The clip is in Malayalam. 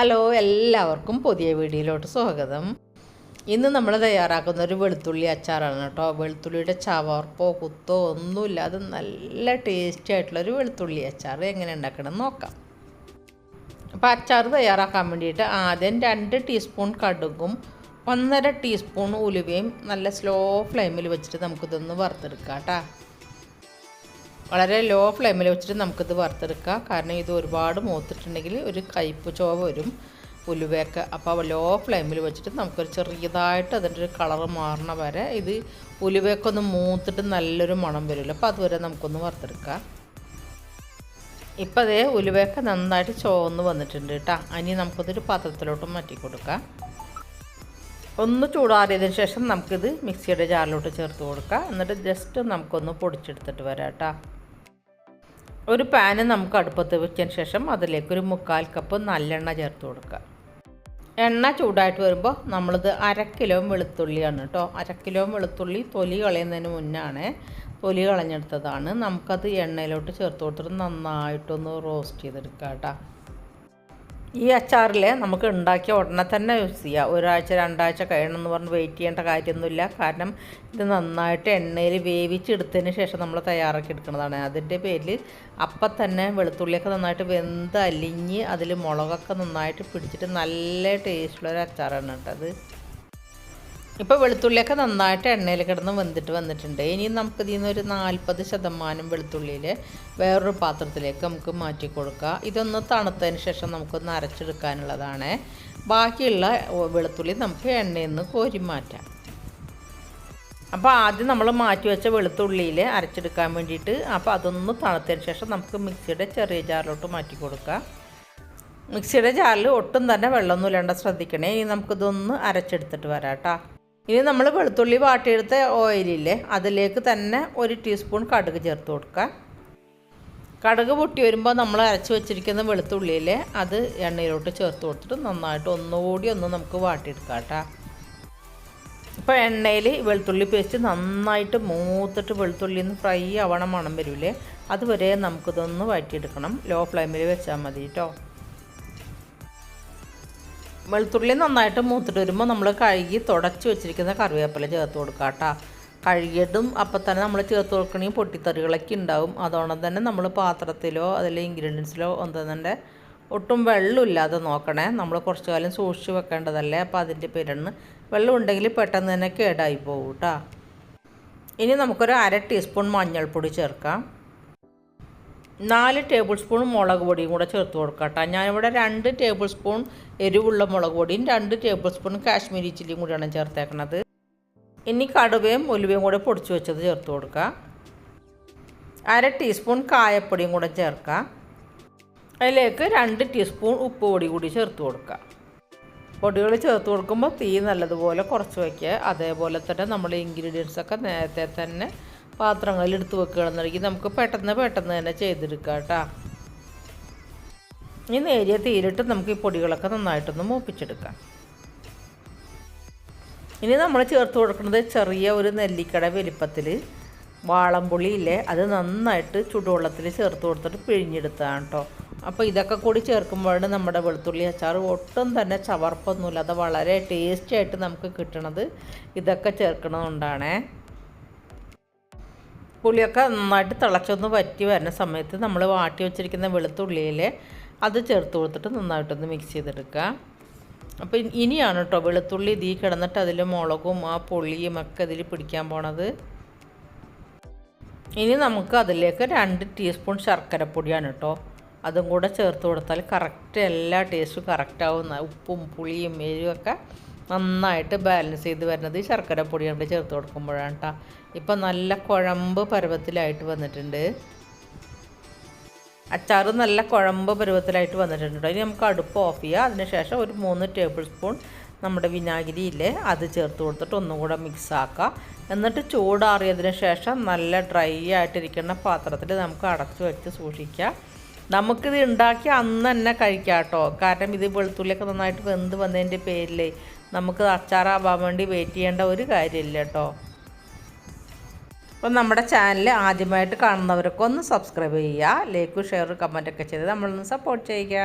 ഹലോ എല്ലാവർക്കും പുതിയ വീഡിയോയിലോട്ട് സ്വാഗതം. ഇന്ന് നമ്മൾ തയ്യാറാക്കുന്ന ഒരു വെളുത്തുള്ളി അച്ചാറാണ് കേട്ടോ. വെളുത്തുള്ളിയുടെ ചവർപ്പോ കുത്തോ ഒന്നുമില്ല. അത് നല്ല ടേസ്റ്റി ആയിട്ടുള്ളൊരു വെളുത്തുള്ളി അച്ചാർ എങ്ങനെ ഉണ്ടാക്കണം നോക്കാം. അപ്പോൾ അച്ചാർ തയ്യാറാക്കാൻ വേണ്ടിയിട്ട് ആദ്യം രണ്ട് ടീസ്പൂൺ കടുകും ഒന്നര ടീസ്പൂൺ ഉലുവയും നല്ല സ്ലോ ഫ്ലെയിമിൽ വെച്ചിട്ട് നമുക്കിതൊന്ന് വറുത്തെടുക്കാം കേട്ടോ. വളരെ ലോ ഫ്ലെയിമിൽ വെച്ചിട്ട് നമുക്കിത് വറുത്തെടുക്കാം. കാരണം ഇത് ഒരുപാട് മൂത്തിട്ടുണ്ടെങ്കിൽ ഒരു കയ്പ്പ് ചോവ വരും ഉലുവയൊക്കെ. അപ്പോൾ ലോ ഫ്ലെയിമിൽ വെച്ചിട്ട് നമുക്കൊരു ചെറിയതായിട്ട് അതിന്റെ ഒരു കളറ് മാറണ വരെ ഇത് ഉലുവയൊക്കെ ഒന്ന് മൂത്തിട്ട് നല്ലൊരു മണം വരുമല്ലോ. അപ്പോൾ അതുവരെ നമുക്കൊന്ന് വറുത്തെടുക്കാം. ഇപ്പം അതേ ഉലുവയൊക്കെ നന്നായിട്ട് ചുവന്ന് വന്നിട്ടുണ്ട് കേട്ടോ. ഇനി നമുക്കതൊരു പാത്രത്തിലോട്ട് മാറ്റി കൊടുക്കാം. ഒന്ന് ചൂടാറിയതിന് ശേഷം നമുക്കിത് മിക്സിയുടെ ജാറിലോട്ട് ചേർത്ത് കൊടുക്കാം. എന്നിട്ട് ജസ്റ്റ് നമുക്കൊന്ന് പൊടിച്ചെടുത്തിട്ട് വരാം കേട്ടോ. ഒരു പാന് നമുക്ക് അടുപ്പത്ത് വെച്ചതിന് ശേഷം അതിലേക്ക് ഒരു മുക്കാൽ കപ്പ് നല്ലെണ്ണ ചേർത്ത് കൊടുക്കുക. എണ്ണ ചൂടായിട്ട് വരുമ്പോൾ നമ്മളിത് അര കിലോ വെളുത്തുള്ളിയാണ് കേട്ടോ. അര കിലോ വെളുത്തുള്ളി തൊലി കളയുന്നതിന് മുന്നാണ് തൊലി കളഞ്ഞെടുത്തതാണ്. നമുക്കത് എണ്ണയിലോട്ട് ചേർത്ത് കൊടുത്തിട്ട് നന്നായിട്ടൊന്ന് റോസ്റ്റ് ചെയ്തെടുക്കാം കേട്ടോ. ഈ അച്ചാറിൽ നമുക്ക് ഉണ്ടാക്കിയ ഉടനെ തന്നെ യൂസ് ചെയ്യാം. ഒരാഴ്ച രണ്ടാഴ്ച കഴിയണമെന്ന് പറഞ്ഞ് വെയിറ്റ് ചെയ്യേണ്ട കാര്യമൊന്നുമില്ല. കാരണം ഇത് നന്നായിട്ട് എണ്ണയിൽ വേവിച്ചെടുത്തതിന് ശേഷം നമ്മൾ തയ്യാറാക്കി എടുക്കുന്നതാണ്. അതിന്റെ പേരിൽ അപ്പം തന്നെ വെളുത്തുള്ളിയൊക്കെ നന്നായിട്ട് വെന്ത് അലിഞ്ഞ് അതിൽ മുളകൊക്കെ നന്നായിട്ട് പിടിച്ചിട്ട് നല്ല ടേസ്റ്റുള്ള ഒരു അച്ചാറാണ് കേട്ടത് ഇപ്പോൾ വെളുത്തുള്ളിയൊക്കെ നന്നായിട്ട് എണ്ണയിൽ കിടന്ന് വെന്തിട്ട് വന്നിട്ടുണ്ട്. ഇനി നമുക്ക് ഇതിൽ നിന്ന് ഒരു നാൽപ്പത് ശതമാനം വെളുത്തുള്ളിയിൽ വേറൊരു പാത്രത്തിലേക്ക് നമുക്ക് മാറ്റി കൊടുക്കുക ഇതൊന്ന് തണുത്തതിന് ശേഷം നമുക്കൊന്ന് അരച്ചെടുക്കാനുള്ളതാണ്. ബാക്കിയുള്ള വെളുത്തുള്ളി നമുക്ക് എണ്ണയിൽ നിന്ന് കോരി മാറ്റാം. അപ്പോൾ ആദ്യം നമ്മൾ മാറ്റി വെച്ച വെളുത്തുള്ളിയിൽ അരച്ചെടുക്കാൻ വേണ്ടിയിട്ട് അപ്പോൾ അതൊന്ന് തണുത്തതിന് ശേഷം നമുക്ക് മിക്സിയുടെ ചെറിയ ജാറിലോട്ട് മാറ്റി കൊടുക്കാം. മിക്സിയുടെ ജാറിൽ ഒട്ടും തന്നെ വെള്ളമൊന്നും ഇല്ലാണ്ട് ശ്രദ്ധിക്കണേ. ഇനി നമുക്കിതൊന്ന് അരച്ചെടുത്തിട്ട് വരാം കേട്ടോ. ഇനി നമ്മൾ വെളുത്തുള്ളി വാട്ടിയെടുത്ത ഓയിലില്ലേ അതിലേക്ക് തന്നെ ഒരു ടീസ്പൂൺ കടുക് ചേർത്ത് കൊടുക്കുക. കടുക് പൊട്ടി വരുമ്പോൾ നമ്മൾ അരച്ച് വെച്ചിരിക്കുന്ന വെളുത്തുള്ളിയിൽ അത് എണ്ണയിലോട്ട് ചേർത്ത് കൊടുത്തിട്ട് നന്നായിട്ട് ഒന്നുകൂടി ഒന്ന് നമുക്ക് വാട്ടിയെടുക്കാം കേട്ടോ ഇപ്പോൾ എണ്ണയിൽ വെളുത്തുള്ളി പേസ്റ്റ് നന്നായിട്ട് മൂത്തിട്ട് വെളുത്തുള്ളി ഒന്ന് ഫ്രൈ ആവണം മണം വരില്ലേ അതുവരെ നമുക്കിതൊന്ന് വഴറ്റിയെടുക്കണം. ലോ ഫ്ലെയിമിൽ വെച്ചാൽ മതി കേട്ടോ വെളുത്തുള്ളി നന്നായിട്ട് മൂത്തിട്ട് വരുമ്പോൾ നമ്മൾ കഴുകി തുടച്ച് വെച്ചിരിക്കുന്ന കറിവേപ്പില ചേർത്ത് കൊടുക്കുക കേട്ടോ. കഴുകിയതും അപ്പം തന്നെ നമ്മൾ ചേർത്ത് കൊടുക്കണമെങ്കിൽ പൊട്ടിത്തെറികളൊക്കെ ഉണ്ടാവും. അതുകൊണ്ട് തന്നെ നമ്മൾ പാത്രത്തിലോ അതിലെ ഇൻഗ്രീഡിയൻസിലോ ഒന്നും തന്നെ ഒട്ടും വെള്ളമില്ലാതെ നോക്കണേ. നമ്മൾ കുറച്ച് കാലം സൂക്ഷിച്ച് വെക്കേണ്ടതല്ലേ? അപ്പോൾ അതിന്റെ പേരാണ് വെള്ളം ഉണ്ടെങ്കിൽ പെട്ടെന്ന് തന്നെ കേടായി പോകും കേട്ടോ. ഇനി നമുക്കൊരു അര ടീസ്പൂൺ മഞ്ഞൾപ്പൊടി ചേർക്കാം. നാല് ടേബിൾ സ്പൂൺ മുളക് പൊടിയും കൂടെ ചേർത്ത് കൊടുക്കാം കേട്ടോ ഞാനിവിടെ രണ്ട് ടേബിൾ സ്പൂൺ എരിവുള്ള മുളക് പൊടിയും രണ്ട് ടേബിൾ സ്പൂൺ കാശ്മീരി ചില്ലിയും കൂടിയാണ് ചേർത്തേക്കണത്. ഇനി കടുവയും ഉലുവയും കൂടെ പൊടിച്ച് വെച്ചത് ചേർത്ത് കൊടുക്കുക അര ടീസ്പൂൺ കായപ്പൊടിയും കൂടെ ചേർക്കുക അതിലേക്ക് രണ്ട് ടീസ്പൂൺ ഉപ്പ് പൊടി കൂടി ചേർത്ത് കൊടുക്കുക പൊടികൾ ചേർത്ത് കൊടുക്കുമ്പോൾ തീ നല്ലതുപോലെ കുറച്ച് വയ്ക്കുക അതേപോലെ തന്നെ നമ്മൾ ഇൻഗ്രീഡിയൻസൊക്കെ നേരത്തെ തന്നെ പാത്രങ്ങളിൽ എടുത്ത് വെക്കുകയാണെന്നുണ്ടെങ്കിൽ നമുക്ക് പെട്ടെന്ന് പെട്ടെന്ന് തന്നെ ചെയ്തെടുക്കാം കേട്ടോ. ഈ നേരിയ തീരിട്ട് നമുക്ക് ഈ പൊടികളൊക്കെ നന്നായിട്ടൊന്ന് മൂപ്പിച്ചെടുക്കാം. ഇനി നമ്മൾ ചേർത്ത് കൊടുക്കുന്നത് ചെറിയ ഒരു നെല്ലിക്കട വലിപ്പത്തിൽ വാളംപുളി ഇല്ലേ അത് നന്നായിട്ട് ചുടുവെള്ളത്തിൽ ചേർത്ത് കൊടുത്തിട്ട് പിഴിഞ്ഞെടുത്തതാണ് കേട്ടോ. അപ്പോൾ ഇതൊക്കെ കൂടി ചേർക്കുമ്പോഴാണ് നമ്മുടെ വെളുത്തുള്ളി അച്ചാർ ഒട്ടും തന്നെ ചവർപ്പൊന്നുമില്ല. അത് വളരെ ടേസ്റ്റി ആയിട്ട് നമുക്ക് കിട്ടണത് ഇതൊക്കെ ചേർക്കണതുകൊണ്ടാണേ. പുളിയൊക്കെ നന്നായിട്ട് തിളച്ചൊന്ന് വറ്റി വരുന്ന സമയത്ത് നമ്മൾ വാട്ടി വെച്ചിരിക്കുന്ന വെളുത്തുള്ളിയിൽ അത് ചേർത്ത് കൊടുത്തിട്ട് നന്നായിട്ടൊന്ന് മിക്സ് ചെയ്തെടുക്കുക. അപ്പോൾ ഇനിയാണ് കേട്ടോ വെളുത്തുള്ളി ഇതീ കിടന്നിട്ട് അതിൽ മുളകും ആ പുളിയും ഒക്കെ ഇതിൽ പിടിക്കാൻ പോണത്. ഇനി നമുക്ക് അതിലേക്ക് രണ്ട് ടീസ്പൂൺ ശർക്കരപ്പൊടിയാണ് കേട്ടോ അതും കൂടെ ചേർത്ത് കൊടുത്താൽ കറക്റ്റ് എല്ലാ ടേസ്റ്റും കറക്റ്റാവും ഉപ്പും പുളിയും എരിവൊക്കെ നന്നായിട്ട് ബാലൻസ് ചെയ്ത് വരുന്നത് ഈ ശർക്കര പൊടി കൊണ്ട് ചേർത്ത് കൊടുക്കുമ്പോഴാണ് കേട്ടോ ഇപ്പം നല്ല കുഴമ്പ് പരുവത്തിലായിട്ട് വന്നിട്ടുണ്ട്. അച്ചാർ നല്ല കുഴമ്പ് പരുവത്തിലായിട്ട് വന്നിട്ടുണ്ട് കേട്ടോ ഇനി നമുക്ക് അടുപ്പ് ഓഫ് ചെയ്യുക അതിനുശേഷം ഒരു മൂന്ന് ടേബിൾ സ്പൂൺ നമ്മുടെ വിനാഗിരി ഇല്ലേ അത് ചേർത്ത് കൊടുത്തിട്ട് ഒന്നും കൂടെ മിക്സ് ആക്കുക എന്നിട്ട് ചൂടാറിയതിന് ശേഷം നല്ല ഡ്രൈ ആയിട്ടിരിക്കുന്ന പാത്രത്തിൽ നമുക്ക് അടച്ചു വെച്ച് സൂക്ഷിക്കുക നമുക്കിത് ഉണ്ടാക്കി അന്ന് തന്നെ കഴിക്കാം കേട്ടോ കാരണം ഇത് വെളുത്തുള്ളിയൊക്കെ നന്നായിട്ട് വെന്ത് വന്നതിന്റെ പേരിൽ നമുക്ക് അച്ചാറാവാൻ വേണ്ടി വെയിറ്റ് ചെയ്യേണ്ട ഒരു കാര്യമില്ല കേട്ടോ. അപ്പം നമ്മുടെ ചാനൽ ആദ്യമായിട്ട് കാണുന്നവരൊക്കെ ഒന്ന് സബ്സ്ക്രൈബ് ചെയ്യുക ലൈക്കും ഷെയർ കമന്റൊക്കെ ചെയ്ത് നമ്മളൊന്ന് സപ്പോർട്ട് ചെയ്യുക.